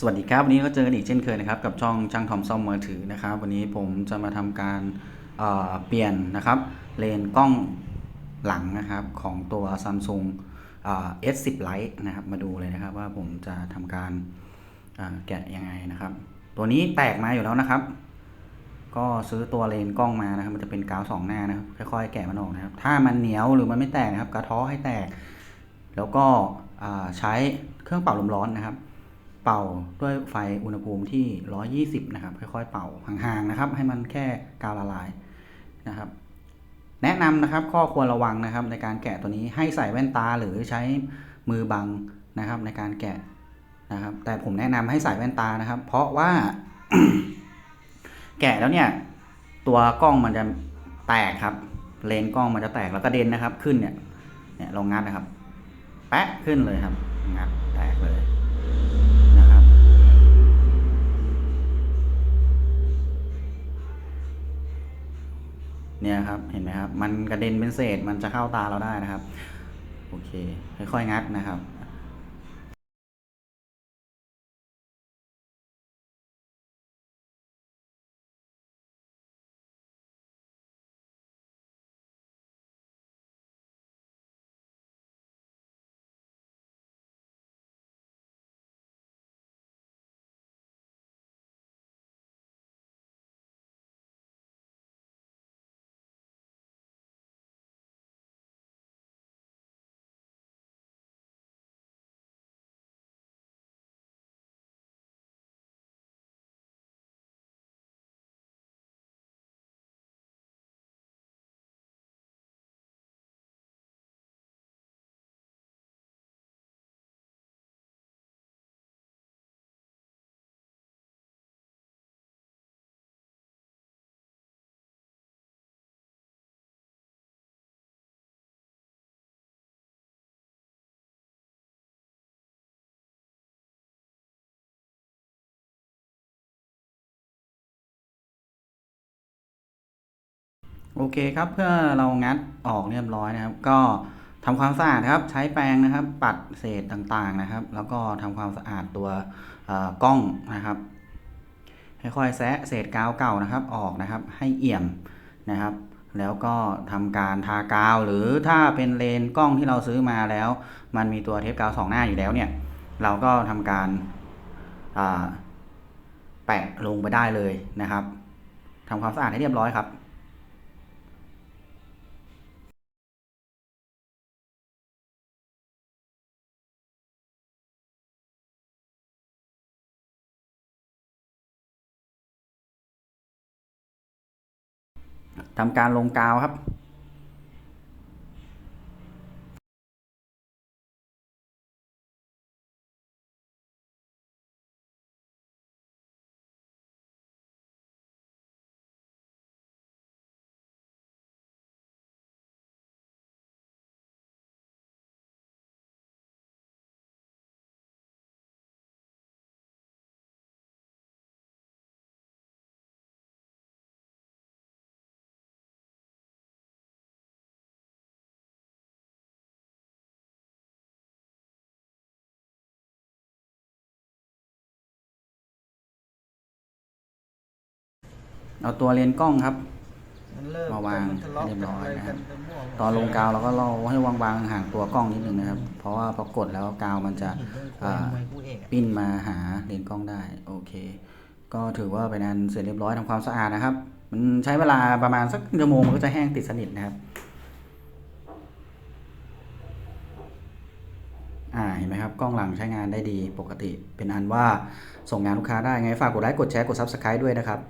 สวัสดีครับ วันนี้ก็เจอกันอีกเช่นเคยนะครับ กับช่องช่างทอมซ่อมมือถือนะครับ วันนี้ผมจะมาทำการเเปลี่ยนนะครับเลนกล้องหลังนะครับของตัว Samsung S10 Lite นะครับมาดูเลยนะครับว่าผมจะทำการแกะยังไงนะครับ ตัวนี้แตกมาอยู่แล้วนะครับ ก็ซื้อตัวเลนกล้องมานะครับ มันจะเป็นกาวสองหน้านะครับค่อยๆแกะมันออกนะครับ ถ้ามันเหนียวหรือมันไม่แตกนะครับ กระท้อให้แตก แล้วก็ใช้เครื่องเป่าลมร้อนนะครับ เป่าด้วยไฟอุณหภูมิที่ 120 นะครับ ค่อยๆ เป่าห่างๆนะครับ ให้มันแค่กาวละลายนะครับ แนะนำนะครับข้อควรระวังนะครับ ในการแกะตัวนี้ให้ใส่แว่นตาหรือใช้มือบังนะครับ ในการแกะนะครับ แต่ผมแนะนำให้ใส่แว่นตานะครับ เพราะว่า แกะแล้วเนี่ย ตัวกล้องมันจะแตกครับ เลนส์กล้องมันจะแตกแล้วกระเด็นนะครับ ขึ้นเนี่ยเนี่ยลองงัดนะครับ แปะขึ้นเลยครับงัด ครับ เห็นไหมครับ มันกระเด็นเป็นเศษ มันจะเข้าตาเราได้นะครับ โอเค ค่อยๆงัดนะครับ โอเคครับเพื่อเรางัดออกเรียบร้อยนะครับ ก็ทำความสะอาดครับใช้แปรงนะครับ ปัดเศษต่างๆนะครับ แล้วก็ทำความสะอาดตัวกล้องนะครับค่อยๆแซะเศษกาวเก่านะครับออกนะครับ ให้เอี่ยมนะครับ แล้วก็ทำการทากาว หรือถ้าเป็นเลนกล้องที่เราซื้อมาแล้ว มันมีตัวเทปกาวสองหน้าอยู่แล้วเนี่ย เราก็ทำการแปะลงไปได้เลยนะครับทำความสะอาดให้เรียบร้อยครับ ทำการลงกาวครับ เอาตัวเลนส์กล้องครับมันเริ่มมาวางนทะเลาะให้เรียบร้อยกันะครับกัมั่วๆตอนลงกาวเราก็รอให้วางๆห่างตัวกล้องนิดนึงนะครับ เพราะว่าพอกดแล้วกาวมันจะเห็นด้วยอ่ามวยคู่เอกอะปิ้นมาหาเลนส์กล้องได้โอเค ก็ถือว่าเป็นอันเสร็จเรียบร้อยทำความสะอาดนะครับ มันใช้เวลาประมาณสักชั่วโมงมันก็จะแห้งติดสนิทนะครับอ่าเห็นไหมครับ กล้องหลังใช้งานได้ดีปกติ เป็นอันว่าส่งงานลูกค้าได้ไง ฝากกดไลค์กดแชร์กด Subscribe ด้วยนะครับ